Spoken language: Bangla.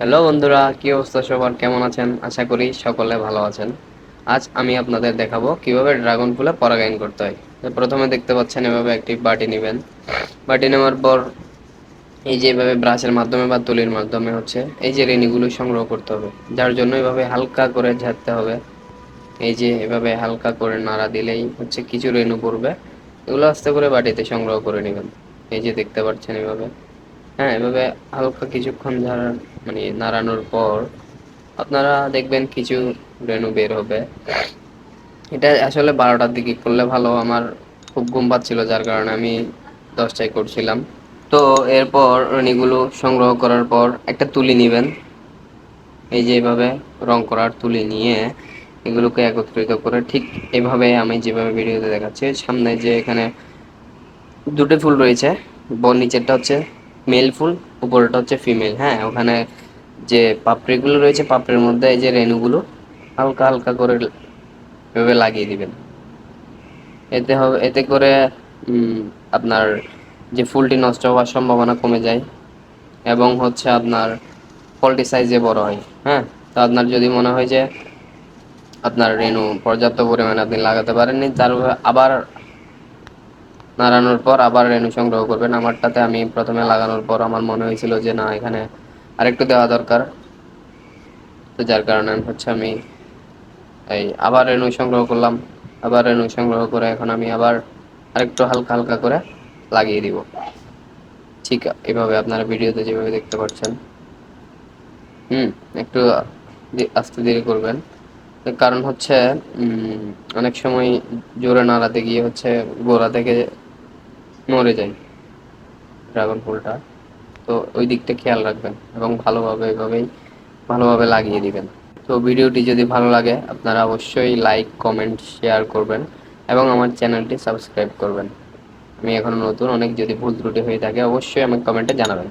হ্যালো বন্ধুরা, কি অবস্থা সবার? কেমন আছেন? আশা করি সকলে ভালো আছেন। আজ আমি আপনাদের দেখাবো কীভাবে ড্রাগন ফুলে পরাগায়ন করতে হয়। প্রথমে দেখতে পাচ্ছেন এভাবে একটি বাটি নেবেন। বাটি নেওয়ার পর এই যে এভাবে ব্রাশের মাধ্যমে বা তুলির মাধ্যমে হচ্ছে এই যে রেণিগুলো সংগ্রহ করতে হবে। যার জন্য এভাবে হালকা করে ঝাড়তে হবে। এই যে এভাবে হালকা করে নাড়া দিলেই হচ্ছে কিছু রেণু পড়বে। এগুলো আস্তে করে বাটিতে সংগ্রহ করে নেবেন। এই যে দেখতে পাচ্ছেন এভাবে। হ্যাঁ এভাবে হালকা কিছুক্ষণ ঝাড়া মানে নাড়ানোর পর আপনারা দেখবেন কিছু রেণু বের হবে। এটা আসলে বারোটার দিকে করলে ভালো, আমার খুব ঘুম পাচ্ছিল, যার কারণে আমি দশটায় করছিলাম। তো এরপর রেণিগুলো সংগ্রহ করার পর একটা তুলি নেবেন। এই যে এভাবে রং করার তুলি নিয়ে এগুলোকে একত্রিত করে ঠিক এভাবে আমি যেভাবে ভিডিওতে দেখাচ্ছি, সামনে যে এখানে দুটো ফুল রয়েছে বল নিচেরটা হচ্ছে মেল ফুল উপরটা হচ্ছে ফিমেল হ্যাঁ? ওখানে যে পাপড়িগুলো রয়েছে, পাপড়ির মধ্যে এই যে রেণুগুলো, হালকা হালকা করে এভাবে লাগিয়ে দিবেন। এতে হবে, এতে করে আপনার যে ফুলটি নষ্ট হওয়ার সম্ভাবনা কমে যায় এবং হচ্ছে আপনার ফলটি সাইজে বড় হয় হ্যাঁ? তো আপনার যদি মনে হয় যে আপনার রেণু পর্যাপ্ত পরিমাণে আপনি লাগাতে পারেননি, তার আবার নাড়ানোর পর আবার রেণু সংগ্রহ করবেন। আমারটাতে আমি প্রথমে লাগানোর পর আমার মনে হয়েছিল যে, না, এখানে আরেকটু দেওয়া দরকার। তো যার কারণে হচ্ছে আমি এই আবার রেণু সংগ্রহ করলাম। আবার রেণু সংগ্রহ করে এখন আমি আবার আরেকটু হালকা হালকা করে লাগিয়ে দিব। ঠিক এভাবে আপনারা ভিডিওতে যেভাবে দেখতে পাচ্ছেন। হুম, একটু আস্তে ধীরে করবেন। কারণ হচ্ছে অনেক সময় জোরে নাড়াতে গিয়ে হচ্ছে গোড়া থেকে নড়ে যায় ড্রাগন ফুলটা। তো ওই দিকটা খেয়াল রাখবেন এবং ভালোভাবে এভাবেই, ভালোভাবে লাগিয়ে দিবেন। তো ভিডিওটি যদি ভালো লাগে, আপনারা অবশ্যই লাইক কমেন্ট শেয়ার করবেন এবং আমার চ্যানেলটি সাবস্ক্রাইব করবেন। আমি এখন নতুন, অনেক যদি ভুল ত্রুটি হয়ে থাকে, অবশ্যই আমাকে কমেন্টে জানাবেন।